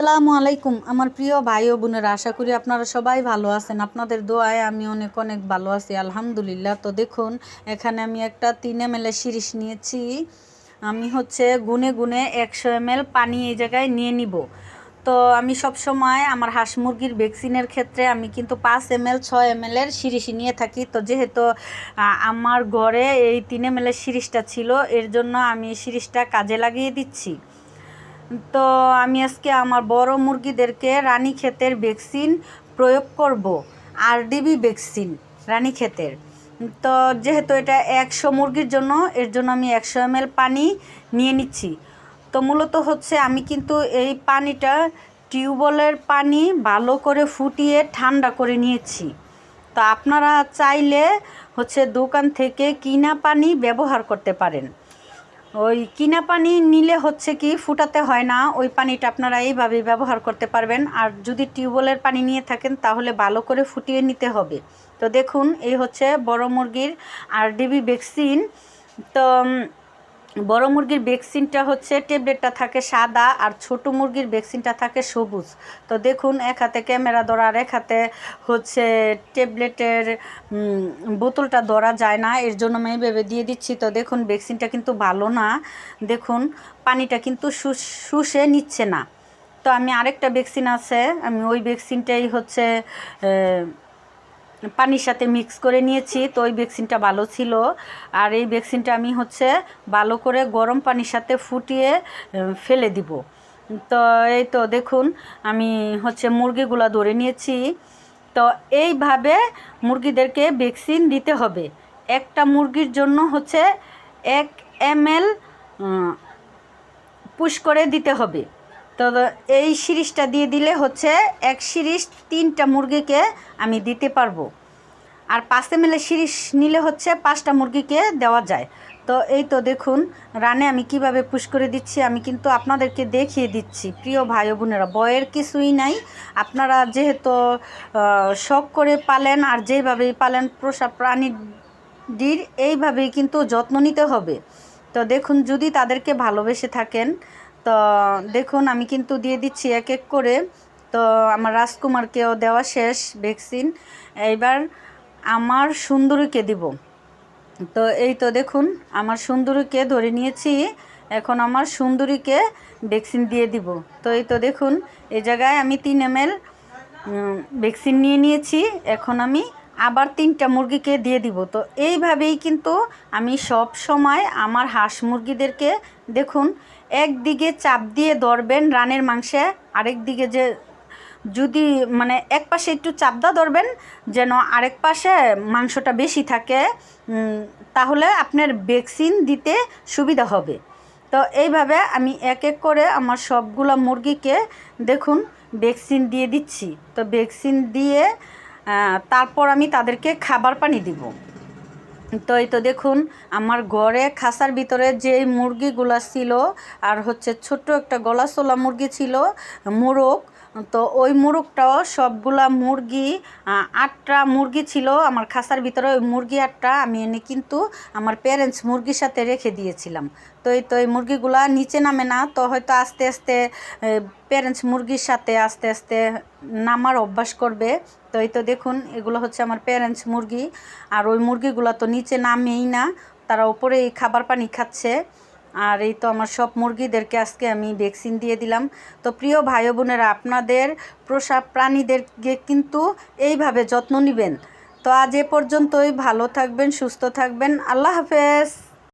আসসালামু আলাইকুম, আমার প্রিয় ভাই ও বোনেরা, আশা করি আপনারা সবাই ভালো আছেন। আপনাদের দোয়ায় আমি অনেক অনেক ভালো আছি, আলহামদুলিল্লাহ। তো দেখুন, এখানে আমি একটা তিন এম এল সিরিজ নিয়েছি। আমি হচ্ছে গুনে গুনে একশো এম পানি এই জায়গায় নিয়ে নিব। তো আমি সব সময় আমার হাঁস মুরগির ভ্যাকসিনের ক্ষেত্রে আমি কিন্তু পাঁচ এম এল ছয় এম এর সিরিজই নিয়ে থাকি। তো যেহেতু আমার ঘরে এই তিন এম এর সিরিজটা ছিল, এর জন্য আমি এই সিরিজটা কাজে লাগিয়ে দিচ্ছি। তো আমি আজকে আমার বড় মুরগিদেরকে রানীক্ষেতের ভ্যাকসিন প্রয়োগ করব, আরডিবি ভ্যাকসিন রানীক্ষেতের তো যেহেতু এটা একশো মুরগির জন্য, এর জন্য আমি একশো এম পানি নিয়ে নিচ্ছি। তো মূলত হচ্ছে আমি কিন্তু এই পানিটা টিউবওয়েলের পানি ভালো করে ফুটিয়ে ঠান্ডা করে নিয়েছি। তো আপনারা চাইলে হচ্ছে দোকান থেকে কিনা পানি ব্যবহার করতে পারেন। ওই কিনা পানি নিলে হচ্ছে কি ফুটাতে হয় না, ওই পানিটা আপনারা এইভাবে ব্যবহার করতে পারবেন। আর যদি টিউবওয়েলের পানি নিয়ে থাকেন, তাহলে ভালো করে ফুটিয়ে নিতে হবে। তো দেখুন, এই হচ্ছে বড় মুরগির আর ডিবি ভ্যাকসিন। তো বড় মুরগির ভ্যাকসিনটা হচ্ছে ট্যাবলেটটা থাকে সাদা আর ছোট মুরগির ভ্যাকসিনটা থাকে সবুজ। তো দেখুন, এক হাতে ক্যামেরা ধরা আর এক হাতে হচ্ছে ট্যাবলেটের বোতলটা ধরা যায় না। এর জন্য আমি ভেবে দিয়ে দিচ্ছি। তো দেখুন ভ্যাকসিনটা কিন্তু ভালো না। দেখুন, পানিটা কিন্তু শুষ- নিচ্ছে না। তো আমি আরেকটা ভ্যাকসিন আছে। আমি ওই ভ্যাকসিনটাই হচ্ছে পানির সাথে মিক্স করে নিয়েছি, তো ওই ভ্যাকসিনটা ভালো ছিল। আর এই ভ্যাকসিনটা আমি হচ্ছে ভালো করে গরম পানির সাথে ফুটিয়ে ফেলে দিব। তো এই তো দেখুন, আমি হচ্ছে মুরগিগুলা ধরে নিয়েছি। তো এইভাবে মুরগিদেরকে ভ্যাকসিন দিতে হবে। একটা মুরগির জন্য হচ্ছে এক এম এল পুশ করে দিতে হবে। তো এই সিরিজটা দিয়ে দিলে হচ্ছে এক সিরিজ তিনটা মুরগিকে আমি দিতে পারব। আর পাঁচ এম এল সিরিজ নিলে হচ্ছে পাঁচটা মুরগিকে দেওয়া যায়। তো এই তো দেখুন, রানে আমি কীভাবে পুশ করে দিচ্ছি, আমি কিন্তু আপনাদেরকে দেখিয়ে দিচ্ছি। প্রিয় ভাই বোনেরা, বয়ের কিছুই নাই। আপনারা যেহেতু শখ করে পালেন আর যেভাবেই পালেন, পোষা প্রাণীর এইভাবেই কিন্তু যত্ন নিতে হবে। তো দেখুন, যদি তাদেরকে ভালোবেসে থাকেন তো দেখুন, আমি কিন্তু দিয়ে দিচ্ছি এক এক করে। তো আমার রাজকুমারকেও দেওয়া শেষ ভ্যাকসিন। এইবার আমার সুন্দরীকে দিব। তো এই তো দেখুন, আমার সুন্দরীকে ধরে নিয়েছি। এখন আমার সুন্দরীকে ভ্যাকসিন দিয়ে দিব। তো এই তো দেখুন এই জায়গায় আমি তিন এম এল ভ্যাকসিন নিয়ে নিয়েছি। এখন আমি আবার তিনটা মুরগিকে দিয়ে দিব। তো এইভাবেই কিন্তু আমি সব সময় আমার হাঁস মুরগিদেরকে দেখুন একদিকে চাপ দিয়ে ধরবেন রানের মাংসে, আরেক দিকে যে যদি মানে এক পাশে একটু চাপ চাপদা ধরবেন, যেন আরেক পাশে মাংসটা বেশি থাকে তাহলে আপনার ভ্যাকসিন দিতে সুবিধা হবে। তো এইভাবে আমি এক এক করে আমার সবগুলো মুরগিকে দেখুন, ভ্যাকসিন দিয়ে দিচ্ছি। তো ভ্যাকসিন দিয়ে তারপর আমি তাদেরকে খাবার পানি দিব। তো এই তো দেখুন, আমার ঘরে খাসার ভিতরে যে মুরগিগুলা ছিল, আর হচ্ছে ছোট্ট একটা গলাচোলা মুরগি ছিল, মোরগ তো ওই মুরগটাও সবগুলা মুরগি আটটা মুরগি ছিল আমার খাসার ভিতরে, ওই মুরগি আটটা আমি এনে কিন্তু আমার প্যারেন্টস মুরগির সাথে রেখে দিয়েছিলাম। তো এই তো এই মুরগিগুলা নিচে নামে না, তো হয়তো আস্তে আস্তে প্যারেন্টস মুরগির সাথে আস্তে আস্তে নামার অভ্যাস করবে। তো এই তো দেখুন, এগুলো হচ্ছে আমার প্যারেন্টস মুরগি। আর ওই মুরগিগুলো তো নিচে নামেই না, তারা উপরে এই খাবার পানি খাচ্ছে। আর এই তো আমার সব মুরগিদেরকে আজকে আমি ভ্যাকসিন দিয়ে দিলাম। তো প্রিয় ভাই বোনেরা, আপনাদের পোষা প্রাণীদেরকে কিন্তু এইভাবে যত্ন নেবেন। তো আজ এ পর্যন্তই, ভালো থাকবেন, সুস্থ থাকবেন। আল্লাহ হাফেজ।